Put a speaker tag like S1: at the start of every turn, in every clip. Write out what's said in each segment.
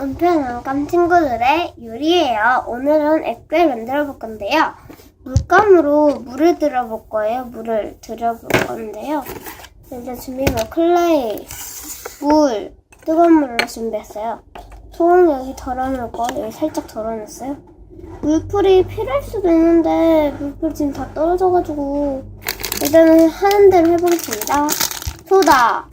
S1: 은편안감 친구들의 요리예요. 오늘은 액괴 만들어 볼 건데요. 물감으로 물을 들어 볼 거예요. 물을 들여 볼 건데요. 일단 준비물 클레이, 물, 뜨거운 물을 준비했어요. 소금 여기 덜어놓을 거 여기 살짝 덜어놨어요. 물풀이 필요할 수도 있는데 물풀 지금 다 떨어져가지고 일단은 하는 대로 해보겠습니다. 소다,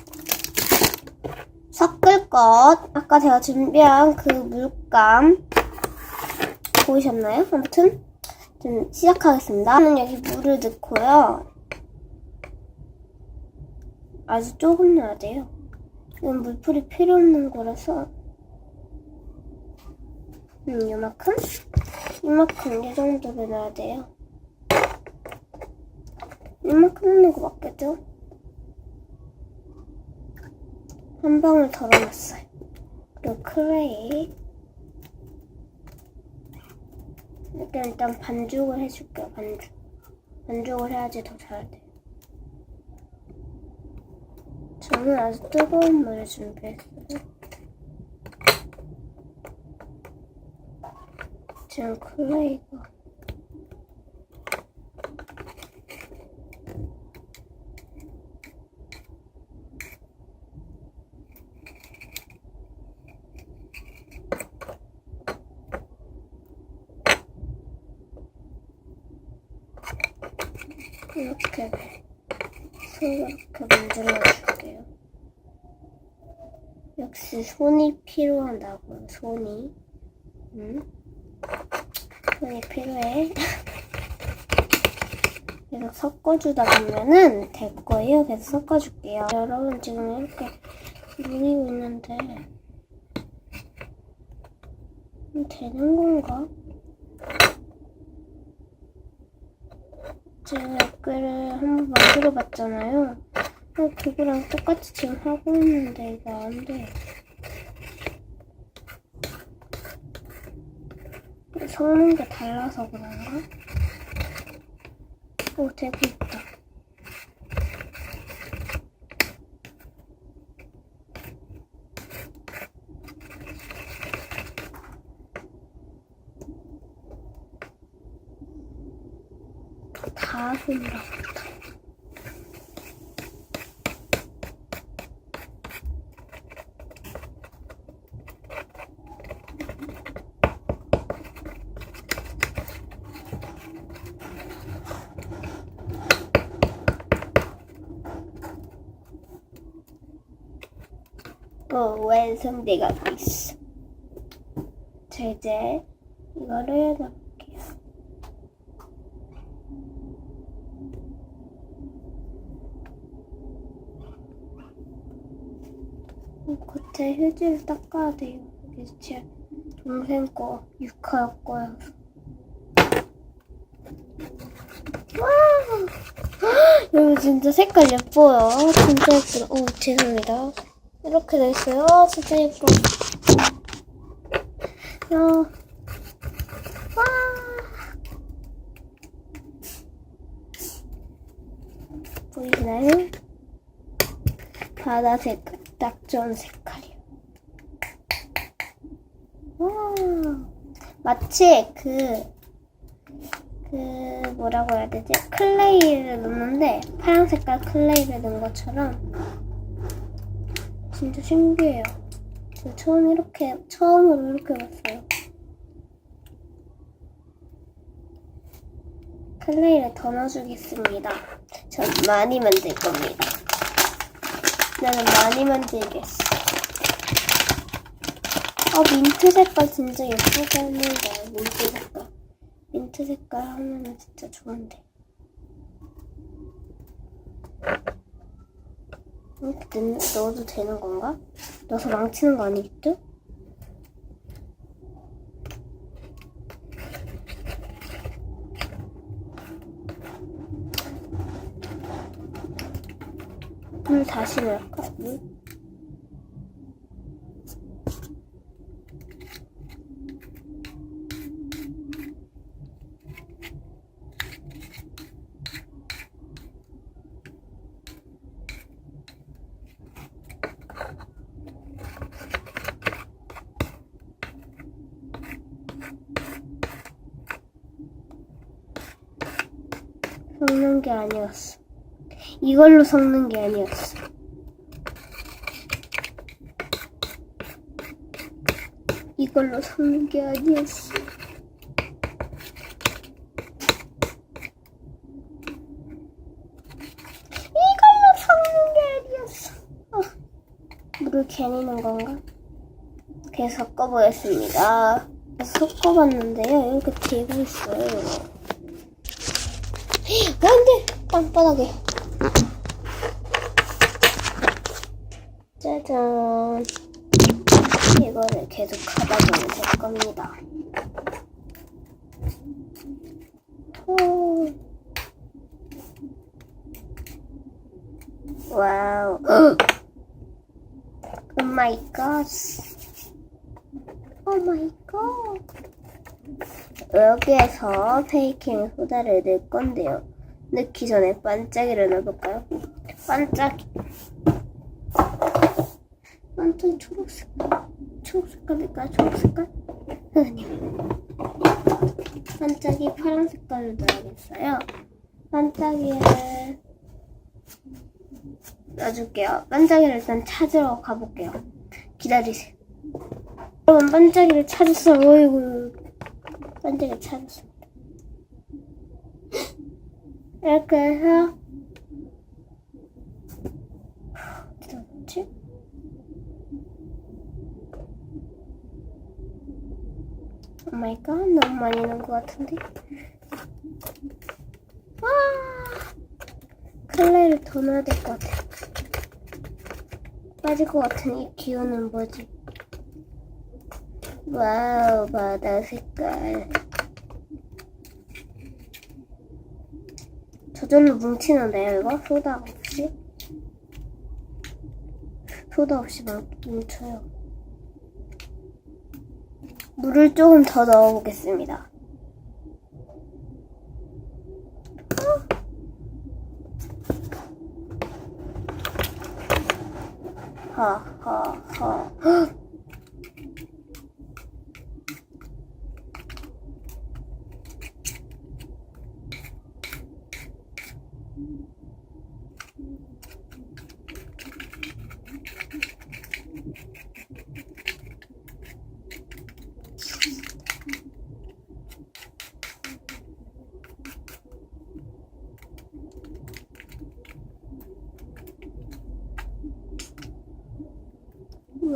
S1: 섞을 것 아까 제가 준비한 그 물감 보이셨나요? 아무튼 좀 시작하겠습니다. 저는 여기 물을 넣고요. 아주 조금 넣어야 돼요. 이건 물풀이 필요 없는 거라서 음, 요만큼? 이만큼 이 정도로 넣어야 돼요. 이만큼 넣는 거 맞겠죠? 한 방울 덜어놨어요. 그리고 클레이. 일단, 일단 반죽을 해줄게요, 반죽. 반죽을 해야지 더 잘 돼. 저는 아주 뜨거운 물을 준비했어요. 지금 클레이가 이렇게 이렇게 만들어 줄게요. 역시 손이 필요하다고요. 손이. 응? 손이 필요해. 계속 섞어주다 보면은 될 거예요. 계속 섞어줄게요. 여러분 지금 이렇게 누리고 있는데 음, 되는 건가? 제가 댓글을 한번 만들어 봤잖아요. 어, 그거랑 똑같이 지금 하고 있는데 이거 안 돼. 섞는 게 달라서 그런가? 오, 되고 있다. 다 손이라 그렇다. 어, 완성돼가고 있어. 자, 이제 이거를 넣을게요. 이 겉에 휴지를 닦아야 돼요. 이게 제 동생 거, 유카 거여서. 와! 여기 진짜 색깔 예뻐요. 진짜 예쁘다. 오, 죄송합니다. 이렇게 돼 있어요. 진짜 예뻐. 야. 와. 보이나요? 바다 색깔, 딱 좋은 색깔이요. 와. 마치 그, 그, 뭐라고 해야 되지? 클레이를 넣는데, 파란 색깔 클레이를 넣은 것처럼 진짜 신기해요. 저 처음 이렇게 처음으로 이렇게 봤어요. 클레이를 더 넣어주겠습니다. 전 많이 만들 겁니다. 나는 많이 만들겠어. 어 민트 색깔 진짜 예쁘게 했는데 민트 색깔. 민트 색깔 하면은 진짜 좋은데. 넣어도 되는 건가? 넣어서 망치는 거 아니겠죠? 물 다시 넣을까? 물? 섞는 게 아니었어. 이걸로 섞는 게 아니었어. 이걸로 섞는 게 아니었어. 이걸로 섞는 게 아니었어. 어, 물을 넣은 건가? 그래서 섞어보겠습니다. 섞어봤는데요. 이렇게 되고 있어요. 땅바닥에. 짜잔. 이거를 계속 하다 보면 될 겁니다. 오. 와우. 오 마이 갓. 오 마이 갓. 여기에서 베이킹 소다를 넣을 건데요. 넣기 전에 반짝이를 넣어볼까요? 반짝이. 완전 초록색. 초록색깔일까요? 초록색깔? 아니요. 반짝이 파란 색깔로 넣어야겠어요. 반짝이를 넣어줄게요. 반짝이를 일단 찾으러 가볼게요. 기다리세요. 여러분 반짝이를 찾았어요. 어이구. 반짝이를 찾았습니다. 이렇게 해서 어디다 놓지? 오마이갓 너무 많이 넣은 것 같은데? 와! 클레이를 더 넣어야 될 것 같아. 빠질 것 같은 이 기운은 뭐지? 와우 바다 색깔 저절로 뭉치는데요 이거? 소다 없이? 소다 없이 뭉- 뭉쳐요 물을 조금 더 넣어보겠습니다. 하하하.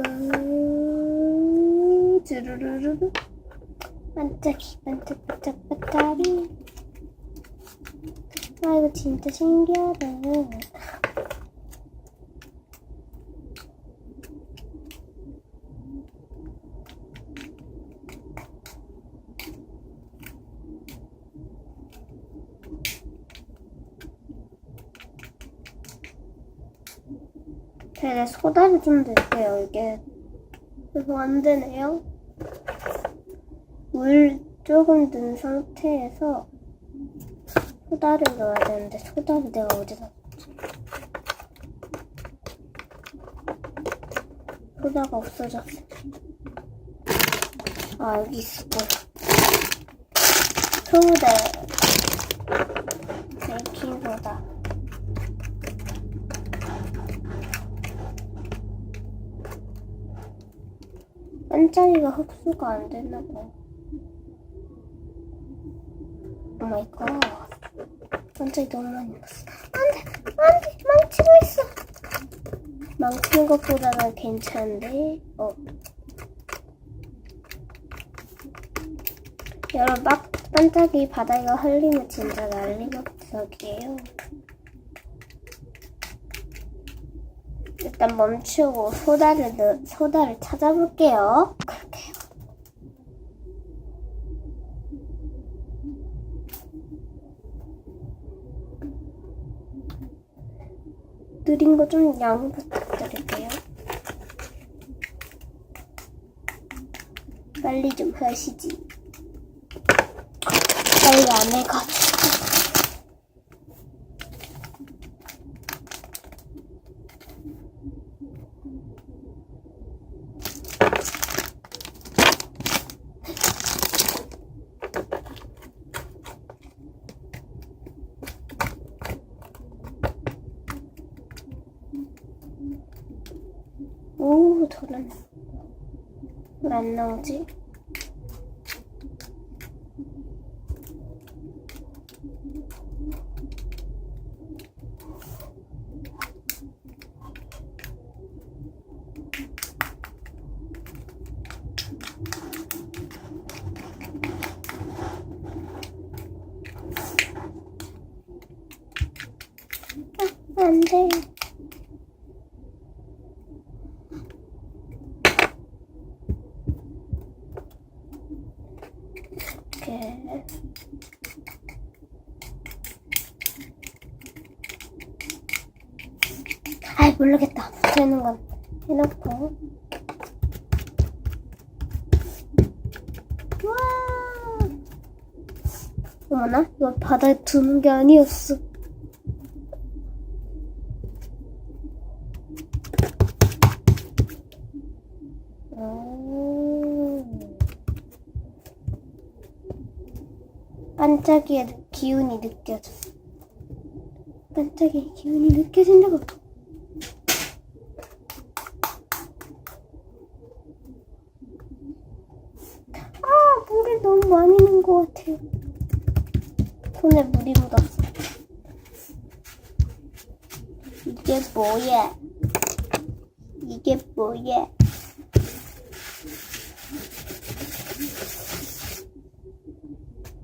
S1: 와우, 주르르르르. 반짝이, 반짝반짝, 반짝이. 아, 이거 진짜 신기하다. 되게 소다를 좀 넣을게요, 이게. 이거 안 되네요. 물 조금 넣은 상태에서 소다를 넣어야 되는데, 소다를 내가 어디다 넣었지? 소다가 없어졌어. 아, 여기 있었구나. 소다. 베이킹소다. 반짝이가 흡수가 안 됐나 봐. 오 마이 갓. 반짝이 너무 많이 넣었어. 안 돼! 안 돼! 망치고 있어! 망치는 것보다는 괜찮은데, 어. 여러분, 막, 반짝이 바닥에 흘리면 진짜 난리막석이에요. 일단 멈추고 소다를 넣, 소다를 찾아볼게요. 느린 거 좀양 부탁드릴게요. 빨리 좀 하시지. 빨리 안 해가지고. 돌은 왜안 나오지? 아, 안 돼. 이렇게. 아이, 모르겠다. 붙여있는 건 해놓고. 와! 어머나, 이거 바다에 두는 게 아니었어. 음. 반짝이의 느- 기운이 느껴져. 반짝이의 기운이 느껴진다고. 아, 물을 너무 많이 넣은 것 같아요. 손에 물이 묻었어. 이게 뭐야? 이게 뭐야?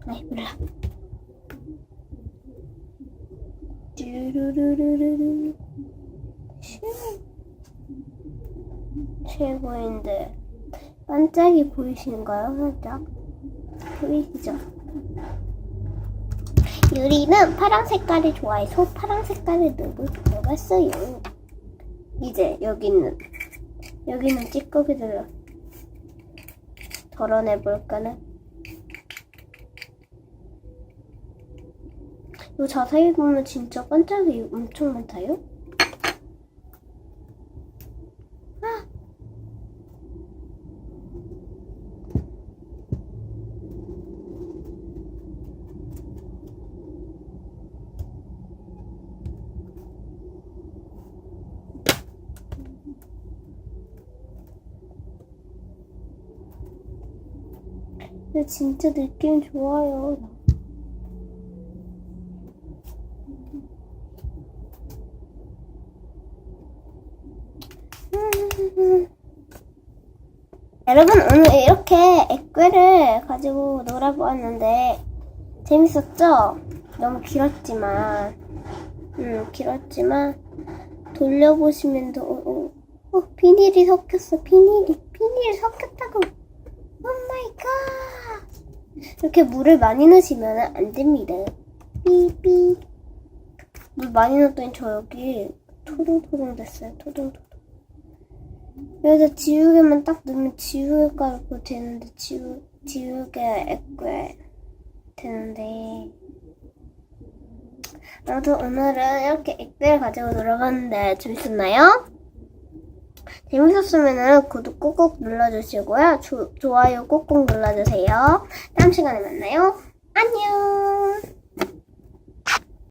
S1: 아이 몰라. 뚜루루루루루. 슈. 최고인데 반짝이 보이시는가요? 살짝 보이시죠? 유리는 파란 색깔이 좋아해서 파란 색깔을 넣고 들어갔어요. 이제 여기는 여기는 찌꺼기들을 덜어내 볼까는? 이거 자세히 보면 진짜 반짝이 엄청 많다요? 근데 진짜 느낌 좋아요. 여러분 오늘 이렇게 액괴를 가지고 놀아보았는데 재밌었죠? 너무 길었지만 음 길었지만 돌려보시면 더 어, 어, 어, 비닐이 섞였어 비닐이 비닐이 섞였다고 오 마이 갓 이렇게 물을 많이 넣으시면 안 됩니다. 삐삐. 물 많이 넣었더니 저 여기 토동토동 됐어요 토동토동 여기다 지우개만 딱 넣으면 지우개 가루고 되는데 지우 지우개 액괴 되는데. 아무튼 오늘은 이렇게 액괴를 가지고 놀아봤는데 재밌었나요? 재밌었으면 구독 꾹꾹 눌러주시고요. 조, 좋아요 꾹꾹 눌러주세요. 다음 시간에 만나요. 안녕!